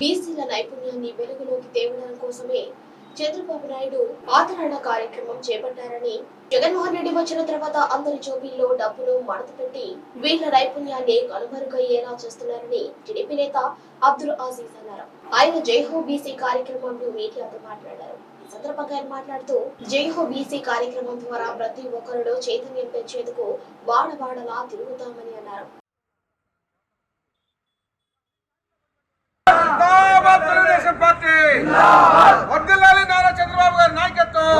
బీసీల నైపుణ్యాన్ని వెలుగులోకి తేవడం కోసమే చంద్రబాబు నాయుడు ఆదరణ కార్యక్రమం చేపట్టారని జగన్మోహన్ రెడ్డి వచ్చిన తర్వాత అందరి జోబీల్లో డబ్బును మడత పెట్టి వీళ్ళ నైపుణ్యాన్ని కనుమరుగయ్యేలా చేస్తున్నారని టీడీపీ నేత అబ్దుల్ అజీజ్ అన్నారు. ఆయన జైహో బీసీ కార్యక్రమంలో మీడియాతో మాట్లాడారు. ఈ సందర్భంగా ఆయన మాట్లాడుతూ జైహో బీసీ కార్యక్రమం ద్వారా ప్రతి ఒక్కరిలో చైతన్యం పెంచేందుకు వాడవాడలా తిరుగుతామని అన్నారు. తెలుగుదేశం పార్టీ. వర్ధిల్లాలి నారా చంద్రబాబు గారి నాయకత్వం.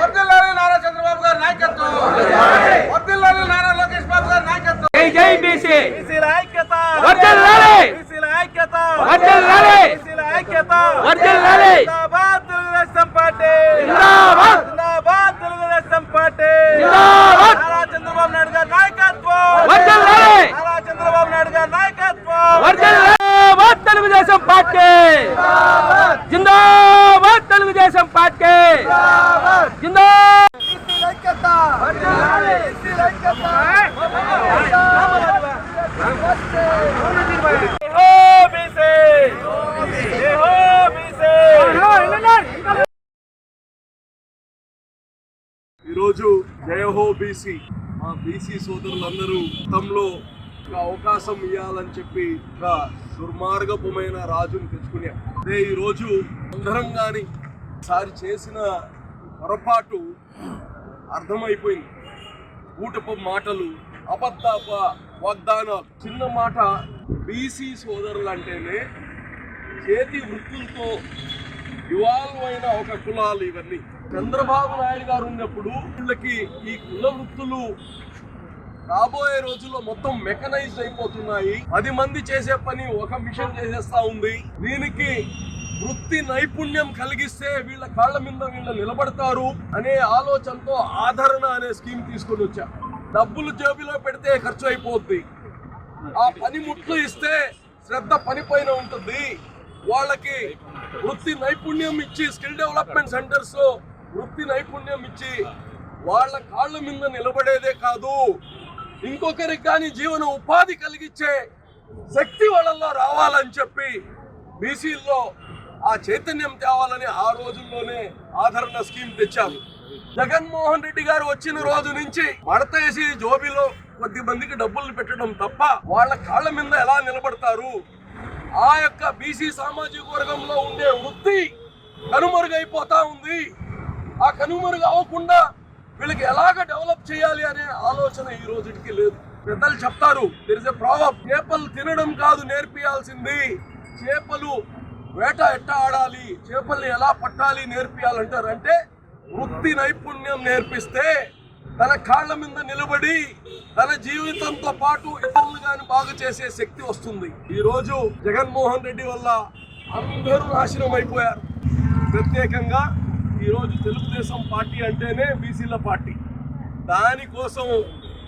వర్ధిల్లాలి నారా చంద్రబాబు గారి నాయకత్వం. వర్ధిల్లాలి నారా లోకేష్ బాబు గారి నాయకత్వం. జై జై బీసీ. బీసీల ఐక్యత. వర్ధిల్లాలి బీసీల ఐక్యత. వర్ధిల్లాలి బీసీల ఐక్యత జిందాబాద్ తెలుగుదేశం పార్టీ జిందాబాద్ జిందాబాద్ తెలుగుదేశం పార్టీ జిందాబాద్ నారా చంద్రబాబు నాయుడు గారి నాయకత్వం వర్ధిల్లాలి నారా చంద్రబాబు నాయుడు గారి నాయకత్వం వర్ధిల్లాబాద్ తెలుగుదేశం పార్టీ జిందాబాద్ తెలుగుదేశం పార్టీ జిందాబాద్ బీసీల ఐక్యత బీసీల ఐక్యత జై హో బీసీ జై హో బీసీ ఈరోజు జయహో బీసీ. మా బీసీ సోదరులందరూ గతంలో ఒక అవకాశం ఇవ్వాలని చెప్పి ఒక దుర్మార్గపమైన రాజుని తెచ్చుకునే అదే ఈరోజు అందరం కానీ సారి చేసిన పొరపాటు అర్థమైపోయింది. ఊటపు మాటలు అబద్ధ వాగ్దానాలు చిన్న మాట బీసీ సోదరులు అంటేనే చేతి వృత్తులతో ఇవాల్వ్ అయిన ఒక కులాలు ఇవన్నీ. చంద్రబాబు నాయుడు గారు ఉన్నప్పుడు వీళ్ళకి ఈ కుల వృత్తులు రాబోయే రోజుల్లో మొత్తం మెకనైజ్డ్ అయిపోతున్నాయి. పది మంది చేసే పని ఒక మిషన్ చేసేస్తా ఉంది. దీనికి వృత్తి నైపుణ్యం కలిగిస్తే వీళ్ళ కాళ్ళ మీద వీళ్ళు నిలబడతారు అనే ఆలోచనతో ఆదరణ అనే స్కీమ్ తీసుకొని వచ్చా. డబ్బులు జేబులో పెడితే ఖర్చు అయిపోద్ది. ఆ పనిముట్లు ఇస్తే శ్రద్ధ పని పైన ఉంటుంది. వాళ్ళకి వృత్తి నైపుణ్యం ఇచ్చి స్కిల్ డెవలప్మెంట్ సెంటర్స్ వృత్తి నైపుణ్యం ఇచ్చి వాళ్ళ కాళ్ళ మీద నిలబడేదే కాదు. ఇంకొకరికి కానీ జీవన ఉపాధి కలిగించే శక్తి వాళ్ళల్లో రావాలని చెప్పి బీసీల్లో ఆ చైతన్యం తేవాలని ఆ రోజుల్లోనే ఆదరణ స్కీమ్ తెచ్చారు. జగన్మోహన్ రెడ్డి గారు వచ్చిన రోజు నుంచి మడతేసి జోబీలో కొద్ది మందికి డబ్బులు పెట్టడం తప్ప వాళ్ళ కాళ్ళ మీద ఎలా నిలబడతారు? ఆ యొక్క బీసీ సామాజిక వర్గంలో ఉండే వృత్తి కనుమరుగైపోతా ఉంది. ఆ కనుమరుగు అవ్వకుండా వీళ్ళకి ఎలాగ డెవలప్ చేయాలి అనే ఆలోచన ఈ రోజుకి లేదు. పెద్దలు చెప్తారు దర్ ఎ ప్రాబ్లం చేపలు తినడం కాదు నేర్పియాల్సింది. చేపలు వేట ఎట్ట ఆడాలి? చేపల్ని ఎలా పట్టాలి నేర్పియాలంటారు? అంటే వృత్తి నైపుణ్యం నేర్పిస్తే తన కాళ్ళ మీద నిలబడి తన జీవితంతో పాటు ఇతరులు కానీ బాగు చేసే శక్తి వస్తుంది. ఈరోజు జగన్మోహన్ రెడ్డి వల్ల అందరూ నాశనం అయిపోయారు ప్రత్యేకంగా ఈరోజు తెలుగుదేశం పార్టీ అంటేనే బీసీల పార్టీ. దానికోసం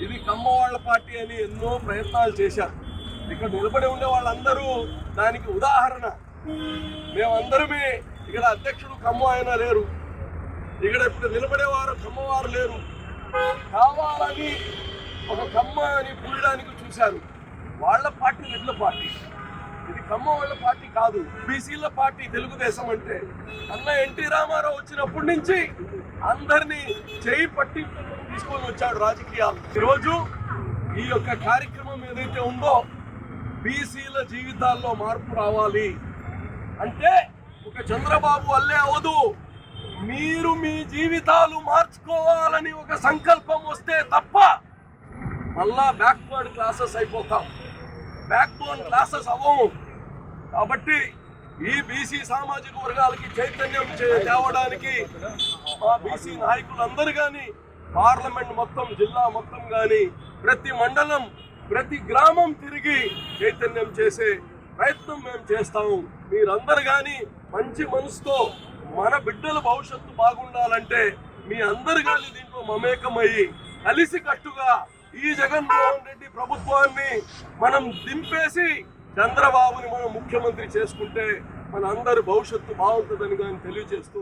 ఇది కమ్మవాళ్ళ పార్టీ అని ఎన్నో ప్రయత్నాలు చేశారు. ఇక్కడ నిలబడి ఉండే వాళ్ళందరూ దానికి ఉదాహరణ. మేమందరమే ఇక్కడ అధ్యక్షుడు కమ్మ ఆయన లేరు. ఇక్కడ ఇప్పుడు నిలబడేవారు కమ్మవారు లేరు. కావాలని ఒక కమ్మ అని పూయడానికి చూశారు. వాళ్ళ పార్టీ రెడ్ల పార్టీ. ఇది కమ్మ వాళ్ళ పార్టీ కాదు. బీసీల పార్టీ తెలుగుదేశం అంటే. అన్న ఎన్టీ రామారావు వచ్చినప్పటి నుంచి అందరినీ చేయి పట్టి తీసుకొని వచ్చాడు రాజకీయాలు. ఈరోజు ఈ యొక్క కార్యక్రమం ఏదైతే ఉందో బీసీల జీవితాల్లో మార్పు రావాలి. అంటే ఒక చంద్రబాబు వల్లే అవదు. మీరు మీ జీవితాలు మార్చుకోవాలని ఒక సంకల్పం వస్తే తప్ప మళ్ళా బ్యాక్వర్డ్ క్లాసెస్ అయిపోతాం. బ్యాక్ బోన్ క్లాసెస్ అవ్వము. కాబట్టి ఈ బీసీ సామాజిక వర్గాలకి చైతన్యం తేవడానికి మా బీసీ నాయకులందరూ కానీ పార్లమెంట్ మొత్తం జిల్లా మొత్తం కానీ ప్రతి మండలం ప్రతి గ్రామం తిరిగి చైతన్యం చేసే ప్రయత్నం మేము చేస్తాము. మీరందరు కానీ మంచి మనసుతో మన బిడ్డల భవిష్యత్తు బాగుండాలంటే మీ అందరు కానీ దీంట్లో మమేకమయ్యి కలిసి కట్టుగా ఈ జగన్మోహన్ రెడ్డి ప్రభుత్వాన్ని మనం దింపేసి చంద్రబాబుని మనం ముఖ్యమంత్రి చేసుకుంటే మన అందరి భవిష్యత్తు బాగుంటుందని కానీ తెలియజేస్తూ